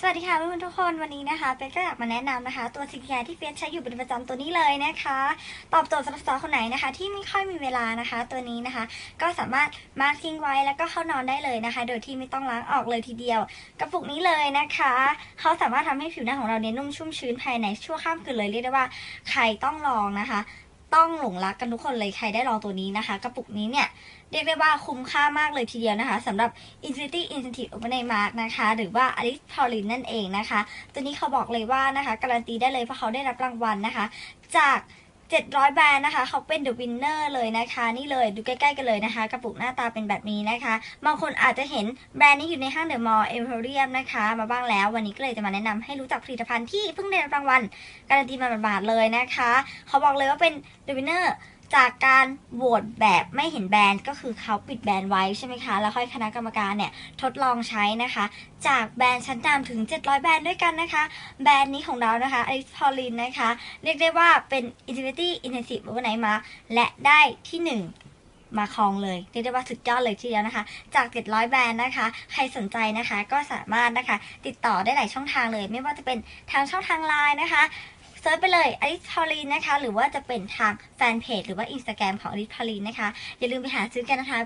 สวัสดีค่ะเพื่อนๆทุกคนวันนี้นะคะเป๊กก็อยากมาแนะนำนะคะ ตัวสกินแคร์ที่เฟียสใช้อยู่เป็นประจำตัวนี้เลยนะคะ ตอบโจทย์สำหรับสาวคนไหนนะคะ ที่ไม่ค่อยมีเวลานะคะ ตัวนี้นะคะ ก็สามารถมาร์คทิ้งไว้แล้วก็เข้านอนได้เลยนะคะ โดยที่ไม่ต้องล้างออกเลยทีเดียว กระปุกนี้เลยนะคะเขาสามารถทำให้ผิวหน้าของเราเนี่ยนุ่มชุ่มชื้นภายในชั่วข้ามคืนเลยเรียกได้ว่าใครต้องลองนะคะ ต้องหลงรักกันทุกคนเลยใครได้ลองตัวนี้นะคะ กระปุกนี้เนี่ย เรียกได้ว่าคุ้มค่ามากเลยทีเดียวนะคะสำหรับ Infinity Incentive Open a Mark นะคะ หรือว่า Alice Pauline นั่นเองนะคะ ตัวนี้เขาบอกเลยว่านะคะ การันตีได้เลยเพราะเขาได้รับรางวัลนะคะ จาก 700 แบรนด์นะคะ เขาเป็นเดอะวินเนอร์เลยนะคะ นี่เลยดูใกล้ๆกันเลยนะคะ กระปุกหน้าตาเป็นแบบนี้นะคะ บางคนอาจจะเห็นแบรนด์นี้อยู่ในห้างเดอะมอลล์เอ็มโพเรียมนะคะ มาบ้างแล้ววันนี้ก็เลยจะมาแนะนำให้รู้จักผลิตภัณฑ์ที่เพิ่งได้รับรางวัลการันตีมาบาทเลยนะคะ เขาบอกเลยว่าเป็นเดอะวินเนอร์ จากการโหวตแบบไม่เห็นแบรนด์ก็คือเขาปิดแบรนด์ไว้ใช่ไหมคะ แล้วค่อยคณะกรรมการเนี่ยทดลองใช้นะคะ จากแบรนด์ชั้นนำถึง 700 แบรนด์ด้วยกันนะคะ แบรนด์นี้ของเรานะคะ Alice Pauline นะคะ เรียกได้ว่าเป็น Infinity Intensive Overnight Mask และได้ที่ 1มาครองเลยเรียกได้ว่าสุดยอดเลยทีเดียวนะคะ จาก 700 แบรนด์นะคะ ใครสนใจนะคะก็สามารถนะคะ ติดต่อได้หลายช่องทางเลย ไม่ว่าจะเป็นทางช่องทางไลน์นะคะ เซิร์ชไปเลยอลิสพารีนนะคะ หรือว่าจะเป็นทางแฟนเพจหรือว่าอินสตาแกรมของอลิสพารีนนะคะ อย่าลืมไปหาซื้อกันนะคะ